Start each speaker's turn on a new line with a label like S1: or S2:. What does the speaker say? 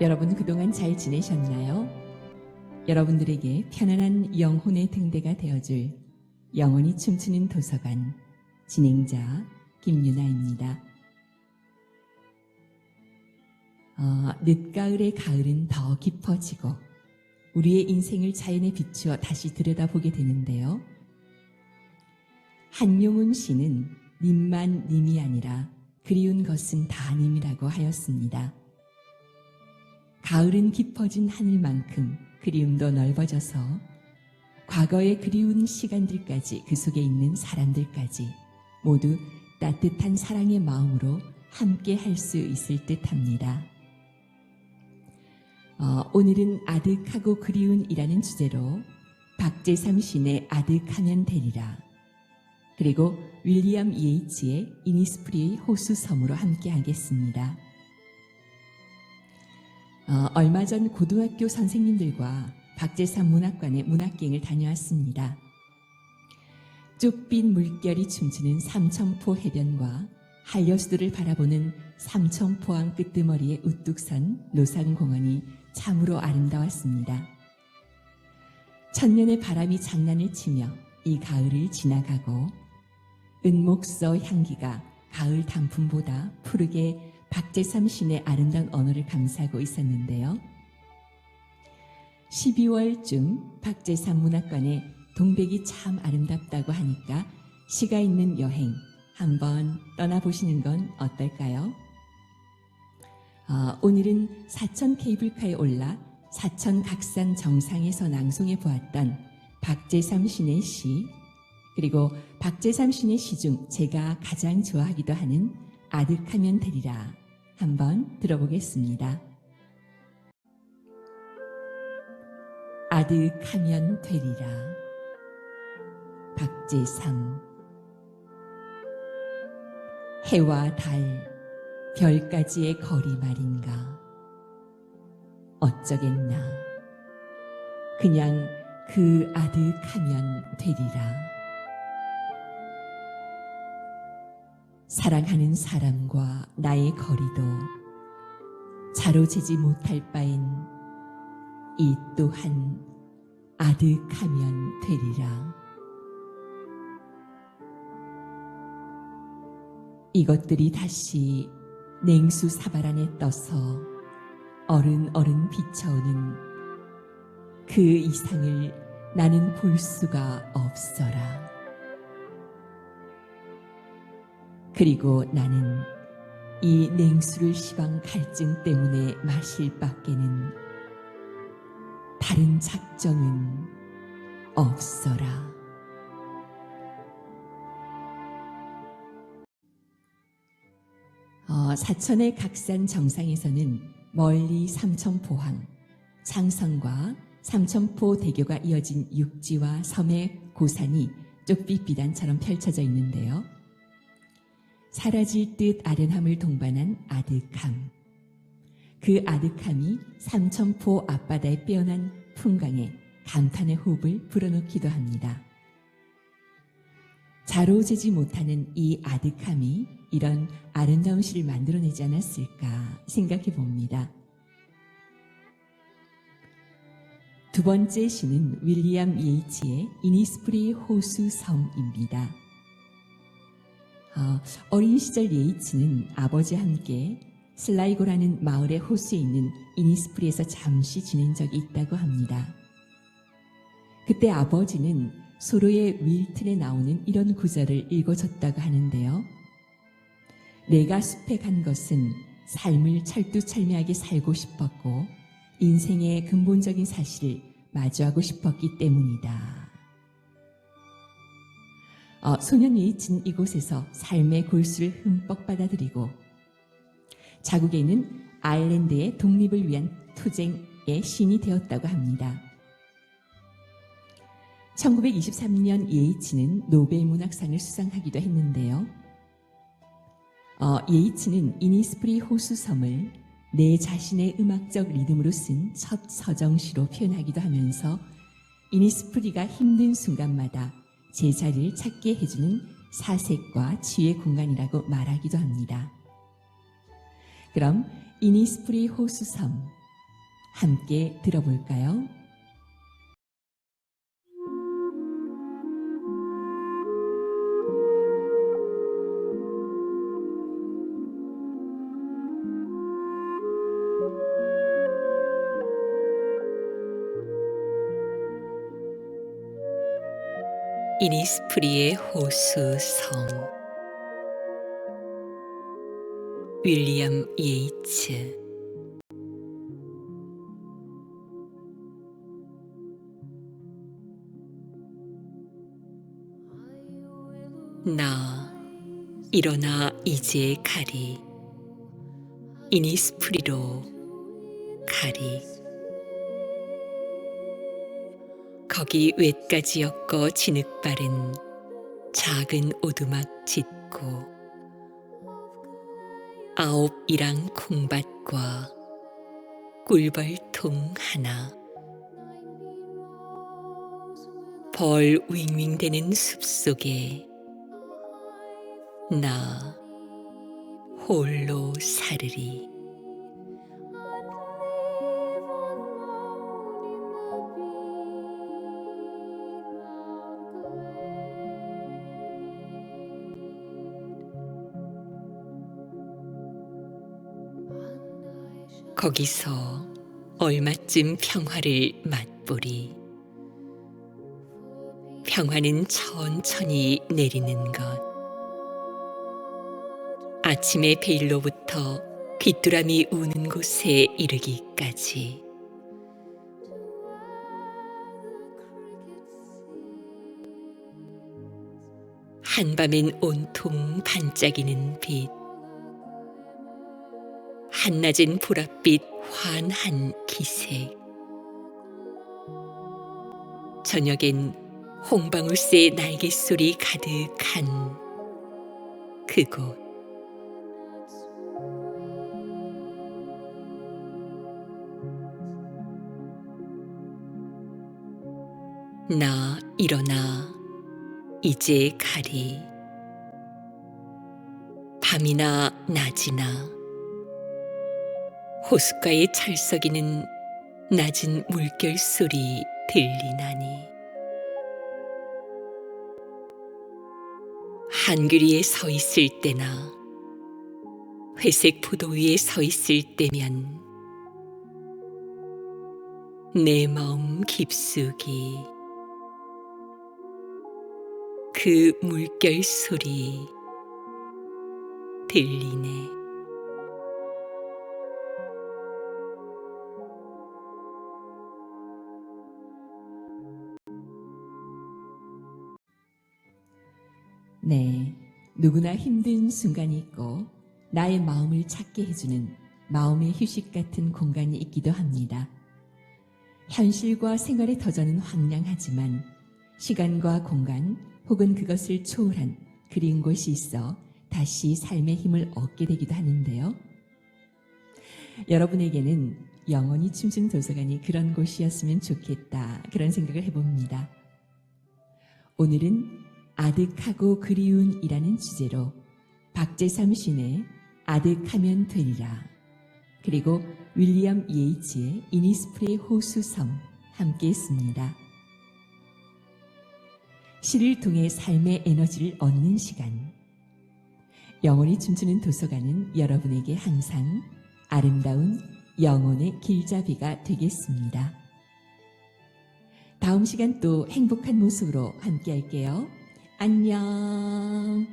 S1: 여러분 그동안 잘 지내셨나요? 여러분들에게 편안한 영혼의 등대가 되어줄 영혼이 춤추는 도서관 진행자 김유나입니다. 어, 늦가을의 가을은 더 깊어지고 우리의 인생을 자연에 비추어 다시 들여다보게 되는데요. 한용운 씨는 님만 님이 아니라 그리운 것은 다 님이라고 하였습니다. 가을은 깊어진 하늘만큼 그리움도 넓어져서 과거의 그리운 시간들까지 그 속에 있는 사람들까지 모두 따뜻한 사랑의 마음으로 함께 할 수 있을 듯 합니다. 어, 오늘은 아득하고 그리운이라는 주제로 박재삼 신의 아득하면 되리라 그리고 윌리엄 예이츠의 이니스프리의 호수 섬으로 함께 하겠습니다. 어, 얼마 전 고등학교 선생님들과 박재삼 문학관의 문학기행을 다녀왔습니다. 쭉빈 물결이 춤추는 삼천포 해변과 한려수도를 바라보는 삼천포항 끄트머리에 우뚝 선 노상공원이 참으로 아름다웠습니다. 천년의 바람이 장난을 치며 이 가을을 지나가고 은목서 향기가 가을 단풍보다 푸르게 박재삼 신의 아름다운 언어를 감싸고 있었는데요. 12월쯤 박재삼 문학관에 동백이 참 아름답다고 하니까 시가 있는 여행 한번 떠나보시는 건 어떨까요? 아, 오늘은 사천 케이블카에 올라 사천 각산 정상에서 낭송해 보았던 박재삼 신의 시 그리고 박재삼 신의 시 중 제가 가장 좋아하기도 하는 아득하면 되리라 한번 들어보겠습니다. 아득하면 되리라 박재삼 해와 달 별까지의 거리 말인가? 어쩌겠나? 그냥 그 아득하면 되리라. 사랑하는 사람과 나의 거리도 자로재지 못할 바엔 이 또한 아득하면 되리라. 이것들이 다시 냉수 사발 안에 떠서 어른어른 비쳐오는 그 이상을 나는 볼 수가 없어라. 그리고 나는 이 냉수를 시방 갈증 때문에 마실 밖에는 다른 작정은 없어라. 어, 사천의 각산 정상에서는 멀리 삼천포항, 창성과 삼천포 대교가 이어진 육지와 섬의 고산이 쪽빛 비단처럼 펼쳐져 있는데요. 사라질 듯 아련함을 동반한 아득함. 그 아득함이 삼천포 앞바다에 빼어난 풍광에 감탄의 호흡을 불어넣기도 합니다. 자로재지 못하는 이 아득함이 이런 아름다운 시를 만들어내지 않았을까 생각해 봅니다. 두 번째 시는 윌리엄 예이츠의 이니스프리 호수 섬입니다. 어, 어린 시절 예이츠는 아버지와 함께 슬라이고라는 마을의 호수에 있는 이니스프리에서 잠시 지낸 적이 있다고 합니다. 그때 아버지는 소로의 윌튼에 나오는 이런 구절을 읽어줬다고 하는데요. 내가 숲에 간 것은 삶을 철두철미하게 살고 싶었고 인생의 근본적인 사실을 마주하고 싶었기 때문이다. 어, 소년 예이친 이곳에서 삶의 골수를 흠뻑 받아들이고 자국에 있는 아일랜드의 독립을 위한 투쟁의 신이 되었다고 합니다. 1923년 예이치는 노벨 문학상을 수상하기도 했는데요. 어, 예이츠는 이니스프리 호수 섬을 내 자신의 음악적 리듬으로 쓴 첫 서정시로 표현하기도 하면서 이니스프리가 힘든 순간마다 제자리를 찾게 해주는 사색과 치유의 공간이라고 말하기도 합니다. 그럼 이니스프리 호수섬 함께 들어볼까요?
S2: 이니스프리의 호수 섬. 윌리엄 예이츠. 나 일어나 이제 가리. 이니스프리로 가리 거기 외까지 엮어 진흙바른 작은 오두막 짓고 아홉 이랑 콩밭과 꿀벌통 하나. 벌 윙윙대는 숲속에 나 홀로 사르리 거기서 얼마쯤 평화를 맛보리. 평화는 천천히 내리는 것. 아침의 베일로부터 귀뚜라미 우는 곳에 이르기까지. 한밤엔 온통 반짝이는 빛. 한낮엔 보랏빛 환한 기색. 저녁엔 홍방울새의 날갯소리 가득한 그곳. 나 일어나 이제 가리. 밤이나 낮이나 호숫가에 철썩이는 낮은 물결 소리 들리나니 한귀리에 서 있을 때나 회색 포도 위에 서 있을 때면 내 마음 깊숙이 그 물결 소리 들리네.
S1: 네, 누구나 힘든 순간이 있고 나의 마음을 찾게 해주는 마음의 휴식 같은 공간이 있기도 합니다. 현실과 생활의 터전은 황량하지만 시간과 공간 혹은 그것을 초월한 그린 곳이 있어 다시 삶의 힘을 얻게 되기도 하는데요. 여러분에게는 영원히 춤춘 도서관이 그런 곳이었으면 좋겠다 그런 생각을 해봅니다. 오늘은 아득하고 그리운이라는 주제로 박재삼 시인의 아득하면 되리라 그리고 윌리엄 예이츠의 이니스프리 호수섬 함께 했습니다. 시를 통해 삶의 에너지를 얻는 시간 영원히 춤추는 도서관은 여러분에게 항상 아름다운 영혼의 길잡이가 되겠습니다. 다음 시간 또 행복한 모습으로 함께 할게요. 안녕.